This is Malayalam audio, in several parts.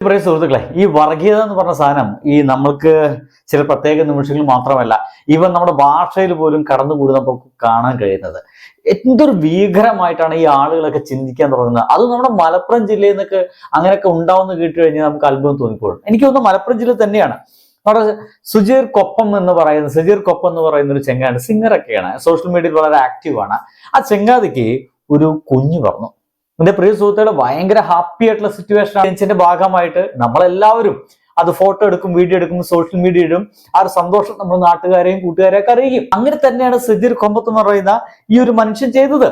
പ്രിയ സുഹൃത്തുക്കളെ ഈ വർഗീയത എന്ന് പറഞ്ഞ സാധനം ഈ നമ്മൾക്ക് ചില പ്രത്യേക നിമിഷങ്ങളിൽ മാത്രമല്ല ഇവൻ നമ്മുടെ ഭാഷയിൽ പോലും കടന്നുകൂടി നമുക്ക് കാണാൻ കഴിയുന്നത്. എന്തൊരു ഭീകരമായിട്ടാണ് ഈ ആളുകളൊക്കെ ചിന്തിക്കാൻ തുടങ്ങുന്നത്. അത് നമ്മുടെ മലപ്പുറം ജില്ലയിൽ നിന്നൊക്കെ അങ്ങനെയൊക്കെ ഉണ്ടാവുന്ന കേട്ട് കഴിഞ്ഞാൽ നമുക്ക് അത്ഭുതം തോന്നിപ്പോഴും എനിക്ക് തോന്നുന്നു മലപ്പുറം ജില്ല തന്നെയാണ്. നമ്മുടെ സുജീർ കൊപ്പം എന്ന് പറയുന്ന സുജീർ കൊപ്പം എന്ന് പറയുന്ന ഒരു ചെങ്ങാണ് സിംഗറൊക്കെയാണ് സോഷ്യൽ മീഡിയയിൽ വളരെ ആക്റ്റീവ് ആണ്. ആ ചെങ്ങാതിക്ക് ഒരു കുഞ്ഞു പറഞ്ഞു. എന്റെ പ്രിയ സുഹൃത്തുക്കളെ ഭയങ്കര ഹാപ്പി ആയിട്ടുള്ള സിറ്റുവേഷൻ ടെൻഷന്റെ ഭാഗമായിട്ട് നമ്മളെല്ലാവരും അത് ഫോട്ടോ എടുക്കും വീഡിയോ എടുക്കും സോഷ്യൽ മീഡിയ ഇടും. ആ ഒരു സന്തോഷം നമ്മൾ നാട്ടുകാരെയും കൂട്ടുകാരെയൊക്കെ അറിയിക്കും. അങ്ങനെ തന്നെയാണ് സജിർ കൊമ്പത്ത് എന്ന് പറയുന്ന ഈ ഒരു മനുഷ്യൻ ചെയ്തത്.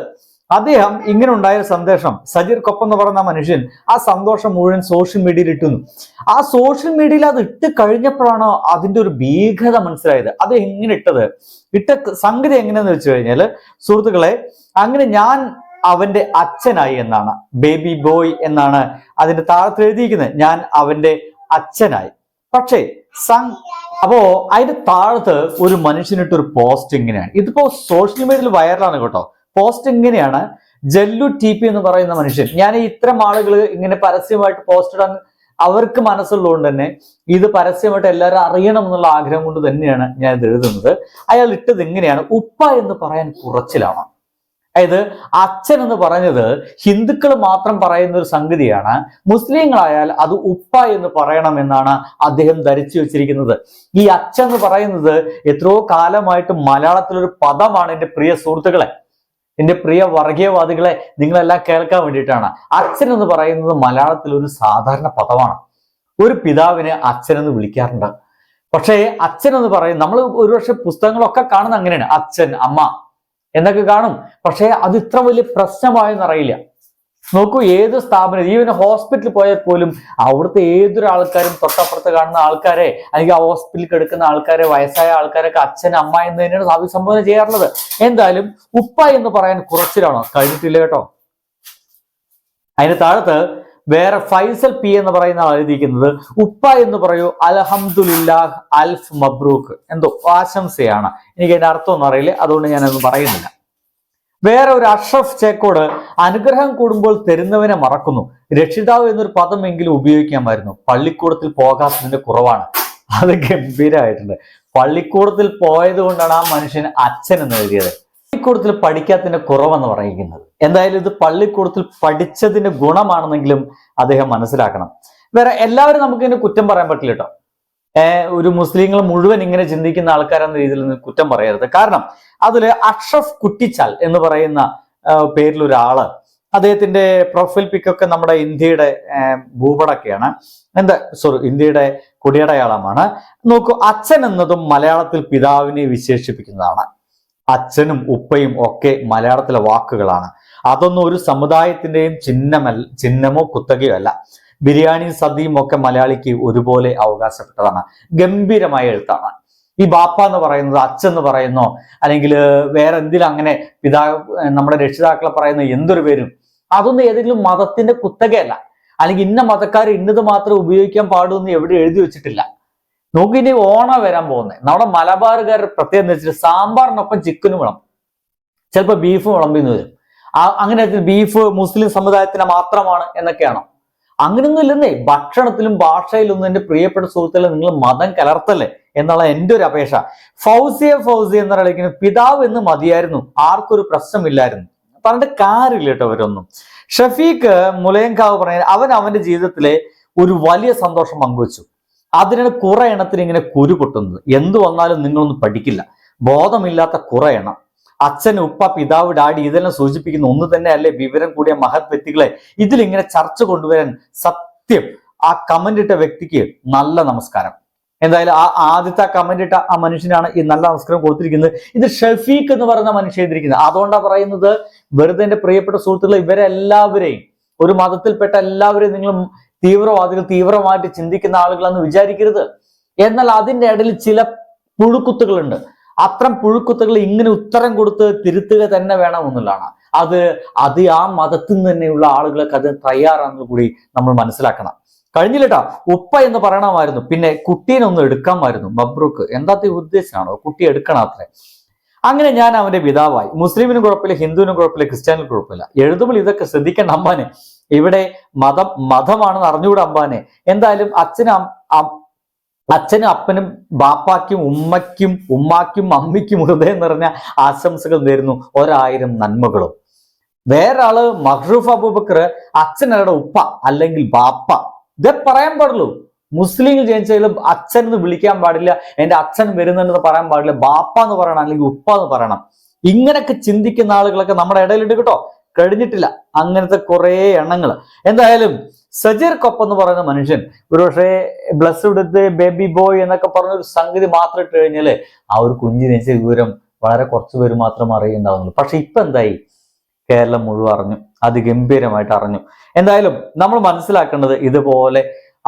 അദ്ദേഹം ഇങ്ങനെ ഉണ്ടായ സന്ദേശം. സജിർ കൊപ്പം എന്ന് പറയുന്ന മനുഷ്യൻ ആ സന്തോഷം മുഴുവൻ സോഷ്യൽ മീഡിയയിൽ ഇട്ടുന്നു ആ സോഷ്യൽ മീഡിയയിൽ അത് ഇട്ട് കഴിഞ്ഞപ്പോഴാണ് അതിന്റെ ഒരു ഭീകരത മനസ്സിലായത്. അത് എങ്ങനെ ഇട്ടത്? ഇട്ട സംഗതി എങ്ങനെയാന്ന് വെച്ച് കഴിഞ്ഞാൽ സുഹൃത്തുക്കളെ അങ്ങനെ ഞാൻ അവന്റെ അച്ഛനായി എന്നാണ്. ബേബി ബോയ് എന്നാണ് അതിന്റെ താളത്തിൽ എഴുതിയിരിക്കുന്നത്. ഞാൻ അവന്റെ അച്ഛനായി. പക്ഷേ സം അപ്പോ അതിന്റെ താഴത്ത് ഒരു മനുഷ്യനിട്ട് ഒരു പോസ്റ്റ് ഇങ്ങനെയാണ്. ഇതിപ്പോ സോഷ്യൽ മീഡിയയിൽ വൈറലാണ് കേട്ടോ. പോസ്റ്റ് ഇങ്ങനെയാണ്. ജല്ലു ടി പി എന്ന് പറയുന്ന മനുഷ്യൻ. ഞാൻ ഇത്തരം ആളുകൾ ഇങ്ങനെ പരസ്യമായിട്ട് പോസ്റ്റ് ഇടാൻ അവർക്ക് മനസ്സുള്ളതുകൊണ്ട് തന്നെ ഇത് പരസ്യമായിട്ട് എല്ലാവരും അറിയണം എന്നുള്ള ആഗ്രഹം കൊണ്ട് തന്നെയാണ് ഞാൻ ഇത് എഴുതുന്നത്. അയാൾ ഇട്ടത് ഇങ്ങനെയാണ്. ഉപ്പ എന്ന് പറയാൻ കുറച്ചിലാണ്. അതായത് അച്ഛൻ എന്ന് പറഞ്ഞത് ഹിന്ദുക്കൾ മാത്രം പറയുന്ന ഒരു സംഗതിയാണ്. മുസ്ലിങ്ങളായാൽ അത് ഉപ്പ എന്ന് പറയണമെന്നാണ് അദ്ദേഹം ധരിച്ചു വെച്ചിരിക്കുന്നത്. ഈ അച്ഛൻ എന്ന് പറയുന്നത് എത്രയോ കാലമായിട്ട് മലയാളത്തിലൊരു പദമാണ് എന്റെ പ്രിയ സുഹൃത്തുക്കളെ. എന്റെ പ്രിയ വർഗീയവാദികളെ നിങ്ങളെല്ലാം കേൾക്കാൻ വേണ്ടിയിട്ടാണ്. അച്ഛൻ എന്ന് പറയുന്നത് മലയാളത്തിൽ ഒരു സാധാരണ പദമാണ്. ഒരു പിതാവിനെ അച്ഛൻ എന്ന് വിളിക്കാറുണ്ട്. പക്ഷേ അച്ഛൻ എന്ന് പറയും നമ്മൾ ഒരുപക്ഷെ പുസ്തകങ്ങളൊക്കെ കാണുന്ന അങ്ങനെയാണ്. അച്ഛൻ അമ്മ എന്നൊക്കെ കാണും. പക്ഷേ അത് ഇത്ര വലിയ പ്രശ്നമായെന്ന് അറിയില്ല. നോക്കൂ ഏത് സ്ഥാപനം ഈവൻ ഹോസ്പിറ്റലിൽ പോയാൽ പോലും അവിടുത്തെ ഏതൊരു ആൾക്കാരും തൊട്ടപ്പുറത്ത് കാണുന്ന ആൾക്കാരെ അല്ലെങ്കിൽ ആ ഹോസ്പിറ്റലിൽ കിടക്കുന്ന ആൾക്കാരെ വയസ്സായ ആൾക്കാരൊക്കെ അച്ഛൻ അമ്മ എന്ന് തന്നെയാണ് അഭിസംബോധന ചെയ്യാറുള്ളത്. എന്തായാലും ഉപ്പ എന്ന് പറയാൻ കുറച്ചിലാണോ കഴിഞ്ഞിട്ടില്ല കേട്ടോ. അതിന് താഴത്ത് വേറെ ഫൈസൽ പി എന്ന് പറയുന്ന എഴുതിയിരിക്കുന്നത്. ഉപ്പ എന്ന് പറയൂ അൽഹംദുലില്ലാഹ് അൽഫ് മബ്രൂക്ക്. എന്തോ ആശംസയാണ്. എനിക്ക് അതിന്റെ അർത്ഥമൊന്നും അറിയില്ല അതുകൊണ്ട് ഞാനൊന്നും പറയുന്നില്ല. വേറെ ഒരു അഷ്റഫ് ചേക്കോട് അനുഗ്രഹം കൂടുമ്പോൾ തരുന്നവനെ മറക്കുന്നു. രക്ഷിതാവ് എന്നൊരു പദമെങ്കിലും ഉപയോഗിക്കാമായിരുന്നു. പള്ളിക്കൂടത്തിൽ പോകാത്തതിന്റെ കുറവാണ്. അത് ഗംഭീരമായിട്ടുണ്ട് പള്ളിക്കൂടത്തിൽ പോയത് കൊണ്ടാണ് ആ മനുഷ്യൻ അച്ഛൻ എന്ന് എഴുതിയത്. പള്ളിക്കൂടത്തിൽ പഠിക്കാത്തതിന്റെ കുറവെന്ന് പറയുന്നത്. എന്തായാലും ഇത് പള്ളിക്കൂടത്തിൽ പഠിച്ചതിന്റെ ഗുണമാണെന്നെങ്കിലും അദ്ദേഹം മനസ്സിലാക്കണം. വേറെ എല്ലാവരും നമുക്ക് ഇതിന് കുറ്റം പറയാൻ പറ്റില്ല കേട്ടോ. ഒരു മുസ്ലിങ്ങൾ മുഴുവൻ ഇങ്ങനെ ചിന്തിക്കുന്ന ആൾക്കാരെന്ന രീതിയിൽ നിന്ന് കുറ്റം പറയരുത്. കാരണം അതിൽ അഷ്റഫ് കുട്ടിച്ചാൽ എന്ന് പറയുന്ന പേരിലൊരാൾ അദ്ദേഹത്തിന്റെ പ്രൊഫൈൽ പിക്കൊക്കെ നമ്മുടെ ഇന്ത്യയുടെ ഭൂപടൊക്കെയാണ്. എന്താ സോറി ഇന്ത്യയുടെ കുടിയടയാളമാണ്. നോക്കൂ അച്ഛൻ എന്നതും മലയാളത്തിൽ പിതാവിനെ വിശേഷിപ്പിക്കുന്നതാണ്. അച്ഛനും ഉപ്പയും ഒക്കെ മലയാളത്തിലെ വാക്കുകളാണ്. അതൊന്നും ഒരു സമുദായത്തിന്റെയും ചിഹ്നമല്ല ചിഹ്നമോ കുത്തകയോ അല്ല. ബിരിയാണി സദ്യയും ഒക്കെ മലയാളിക്ക് ഒരുപോലെ അവകാശപ്പെട്ടതാണ്. ഗംഭീരമായ എഴുത്താണ്. ഈ ബാപ്പ എന്ന് പറയുന്നത് അച്ഛൻ എന്ന് പറയുന്നോ അല്ലെങ്കിൽ വേറെ എന്തിലും അങ്ങനെ പിതാ നമ്മുടെ രക്ഷിതാക്കളെ പറയുന്ന എന്തൊരു പേരും അതൊന്നും ഏതെങ്കിലും മതത്തിന്റെ കുത്തകയല്ല. അല്ലെങ്കിൽ ഇന്ന മതക്കാർ ഇന്നത് മാത്രം ഉപയോഗിക്കാൻ പാടൂ എന്ന് എവിടെ എഴുതി വെച്ചിട്ടില്ല. നോക്ക് ഇനി ഓണം വരാൻ പോകുന്നത് നമ്മുടെ മലബാറുകാർ പ്രത്യേകം എന്ന് വെച്ചിട്ട് സാമ്പാറിനൊപ്പം ചിക്കനും വിളം ചിലപ്പോൾ ബീഫ് വിളമ്പിന്ന് വരും. അങ്ങനെ ബീഫ് മുസ്ലിം സമുദായത്തിന് മാത്രമാണ് എന്നൊക്കെയാണോ? അങ്ങനെയൊന്നും ഇല്ലെന്നേ. ഭക്ഷണത്തിലും ഭാഷയിലൊന്നും എന്റെ പ്രിയപ്പെട്ട സുഹൃത്തുക്കളെ നിങ്ങൾ മതം കലർത്തല്ലേ എന്നുള്ള എന്റെ ഒരു അപേക്ഷ. ഫൗസിയ ഫൗസി എന്ന് പറയുന്നത് പിതാവ് എന്ന് മതിയായിരുന്നു. ആർക്കൊരു പ്രശ്നമില്ലായിരുന്നു. പറഞ്ഞിട്ട് കാര്യമില്ല കേട്ടോ അവരൊന്നും. ഷഫീഖ് മുലയങ്കാവ് പറഞ്ഞ അവൻ അവന്റെ ജീവിതത്തിലെ ഒരു വലിയ സന്തോഷം പങ്കുവച്ചു. അതിനാണ് കുറെ എണ്ണത്തിന് ഇങ്ങനെ കുരു പൊട്ടുന്നത്. എന്തു വന്നാലും നിങ്ങളൊന്നും പഠിക്കില്ല. ബോധമില്ലാത്ത കുറെ എണ്ണം. അച്ഛൻ ഉപ്പ പിതാവ് ഡാഡി ഇതെല്ലാം സൂചിപ്പിക്കുന്ന ഒന്ന് തന്നെ അല്ലേ വിവരം കൂടിയ മഹത് വ്യക്തികളെ? ഇതിലിങ്ങനെ ചർച്ച കൊണ്ടുവരാൻ സത്യം ആ കമന്റ് ഇട്ട വ്യക്തിക്ക് നല്ല നമസ്കാരം. എന്തായാലും ആ ആദ്യത്തെ കമന്റ് ഇട്ട ആ മനുഷ്യനാണ് ഈ നല്ല നമസ്കാരം കൊടുത്തിരിക്കുന്നത്. ഇത് ഷഫീഖ് എന്ന് പറയുന്ന മനുഷ്യ ചെയ്തിരിക്കുന്നത് അതുകൊണ്ടാണ് പറയുന്നത് വെറുതെ എന്റെ പ്രിയപ്പെട്ട സുഹൃത്തുക്കളെ ഇവരെല്ലാവരെയും ഒരു മതത്തിൽപ്പെട്ട എല്ലാവരെയും നിങ്ങൾ തീവ്രവാദികൾ തീവ്രമായിട്ട് ചിന്തിക്കുന്ന ആളുകളെന്ന് വിചാരിക്കരുത്. എന്നാൽ അതിന്റെ ഇടയിൽ ചില പുഴുക്കുത്തുകളുണ്ട്. അത്തരം പുഴുക്കുത്തുകൾ ഇങ്ങനെ ഉത്തരം കൊടുത്ത് തിരുത്തുക തന്നെ വേണമെന്നുള്ളതാണ് അത് അത് ആ മതത്തിൽ നിന്ന് തന്നെയുള്ള ആളുകളൊക്കെ അത് തയ്യാറാണെന്ന് കൂടി നമ്മൾ മനസ്സിലാക്കണം. കഴിഞ്ഞില്ലട്ടാ ഉപ്പ എന്ന് പറയണമായിരുന്നു. പിന്നെ കുട്ടീനെ ഒന്ന് എടുക്കാമായിരുന്നു മബ്രൂക്ക്. എന്താ ഉദ്ദേശമാണോ കുട്ടി എടുക്കണം അത്രേ. അങ്ങനെ ഞാൻ അവന്റെ പിതാവായി. മുസ്ലിമിനും കുഴപ്പമില്ല ഹിന്ദുവിനും കുഴപ്പമില്ല ക്രിസ്ത്യാനിനും കുഴപ്പമില്ല. എഴുതുമ്പോൾ ഇതൊക്കെ ശ്രദ്ധിക്കേണ്ട അമ്മാനെ. ഇവിടെ മതം മതമാണെന്ന് അറിഞ്ഞുകൂടെ അമ്പാനെ. എന്തായാലും അച്ഛനും അച്ഛനും അപ്പനും ബാപ്പാക്കും ഉമ്മയ്ക്കും ഉമ്മാക്കും അമ്മയ്ക്കും ഹൃദയം നിറഞ്ഞ ആശംസകൾ നേരുന്നു. ഒരായിരം നന്മകളും. വേറെ ആൾ മഹ്റൂഫ് അബൂബക്കർ അച്ഛനയുടെ ഉപ്പ അല്ലെങ്കിൽ ബാപ്പ. ഇതേ പറയാൻ പാടുള്ളൂ. മുസ്ലിങ്ങൾ ജനിച്ചാലും അച്ഛൻ എന്ന് വിളിക്കാൻ പാടില്ല എന്റെ അച്ഛൻ വരുന്നുണ്ടെന്ന് പറയാൻ പാടില്ല ബാപ്പ എന്ന് പറയണം അല്ലെങ്കിൽ ഉപ്പ എന്ന് പറയണം. ഇങ്ങനെയൊക്കെ ചിന്തിക്കുന്ന ആളുകളൊക്കെ നമ്മുടെ ഇടയിലുണ്ട് കേട്ടോ. കഴിഞ്ഞിട്ടില്ല. അങ്ങനത്തെ കുറേ എണ്ണങ്ങൾ എന്തായാലും സജീർ കൊപ്പ് എന്ന് പറയുന്ന മനുഷ്യൻ ഒരുപക്ഷെ ബ്ലസ് എടുത്ത് ബേബി ബോയ് എന്നൊക്കെ പറഞ്ഞ ഒരു സംഗതി മാത്രം ഇട്ട് കഴിഞ്ഞാൽ ആ ഒരു കുഞ്ഞിനെ വിവരം വളരെ കുറച്ച് പേര് മാത്രം അറിയുന്നുണ്ടാവുന്നുള്ളൂ. പക്ഷെ ഇപ്പൊ എന്തായി? കേരളം മുഴുവൻ അറിഞ്ഞു. അതിഗംഭീരമായിട്ട് അറിഞ്ഞു. എന്തായാലും നമ്മൾ മനസ്സിലാക്കേണ്ടത് ഇതുപോലെ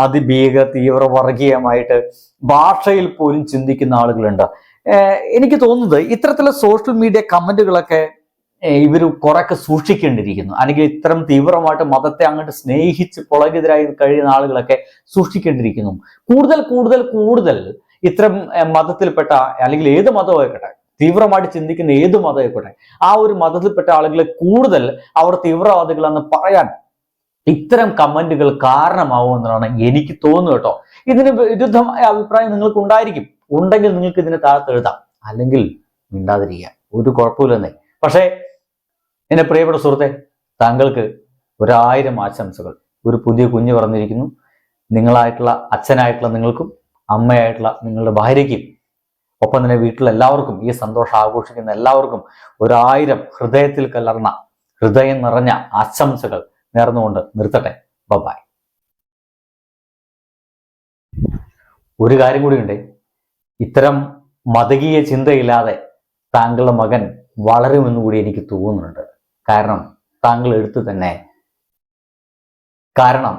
അതിഭീകര തീവ്ര വർഗീയമായിട്ട് ഭാഷയിൽ പോലും ചിന്തിക്കുന്ന ആളുകളുണ്ട്. എനിക്ക് തോന്നുന്നത് ഇത്തരത്തിലുള്ള സോഷ്യൽ മീഡിയ കമന്റുകളൊക്കെ ഇവർ കുറെയൊക്കെ സൂക്ഷിക്കേണ്ടിയിരിക്കുന്നു. അല്ലെങ്കിൽ ഇത്തരം തീവ്രമായിട്ട് മതത്തെ അങ്ങോട്ട് സ്നേഹിച്ച് പുളകിതരായി കഴിയുന്ന ആളുകളൊക്കെ സൂക്ഷിക്കേണ്ടിയിരിക്കുന്നു. കൂടുതൽ കൂടുതൽ കൂടുതൽ ഇത്തരം മതത്തിൽപ്പെട്ട അല്ലെങ്കിൽ ഏത് മതമായിക്കോട്ടെ തീവ്രമായിട്ട് ചിന്തിക്കുന്ന ഏത് മതമായിക്കോട്ടെ ആ ഒരു മതത്തിൽപ്പെട്ട ആളുകളെ കൂടുതൽ അവർ തീവ്രവാദികളെന്ന് പറയാൻ ഇത്തരം കമന്റുകൾ കാരണമാവുമെന്നാണ് എനിക്ക് തോന്നുന്നു കേട്ടോ. ഇതിന് വിരുദ്ധമായ അഭിപ്രായം നിങ്ങൾക്ക് ഉണ്ടായിരിക്കും ഉണ്ടെങ്കിൽ നിങ്ങൾക്ക് ഇതിനെ താഴത്ത് എഴുതാം. അല്ലെങ്കിൽ മിണ്ടാതിരിക്കുക. ഒരു കുഴപ്പമില്ലെന്നേ. പക്ഷേ എന്റെ പ്രിയപ്പെട്ട സുഹൃത്തെ താങ്കൾക്ക് ഒരായിരം ആശംസകൾ. ഒരു പുതിയ കുഞ്ഞ് പറഞ്ഞിരിക്കുന്നു. നിങ്ങളായിട്ടുള്ള അച്ഛനായിട്ടുള്ള നിങ്ങൾക്കും അമ്മയായിട്ടുള്ള നിങ്ങളുടെ ഭാര്യയ്ക്കും ഒപ്പം തന്നെ വീട്ടിലെല്ലാവർക്കും ഈ സന്തോഷം ആഘോഷിക്കുന്ന എല്ലാവർക്കും ഒരായിരം ഹൃദയത്തിൽ കലർന്ന ഹൃദയം നിറഞ്ഞ ആശംസകൾ നേർന്നുകൊണ്ട് നിർത്തട്ടെ. ബബായ് ഒരു കാര്യം കൂടിയുണ്ട്. ഇത്തരം മതകീയ ചിന്തയില്ലാതെ താങ്കളുടെ മകൻ വളരുമെന്ന് കൂടി എനിക്ക് തോന്നുന്നുണ്ട്. കാരണം താങ്കൾ എടുത്തു തന്നെ കാരണം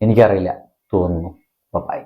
എനിക്കറിയില്ല. തോന്നുന്നു. ബൈ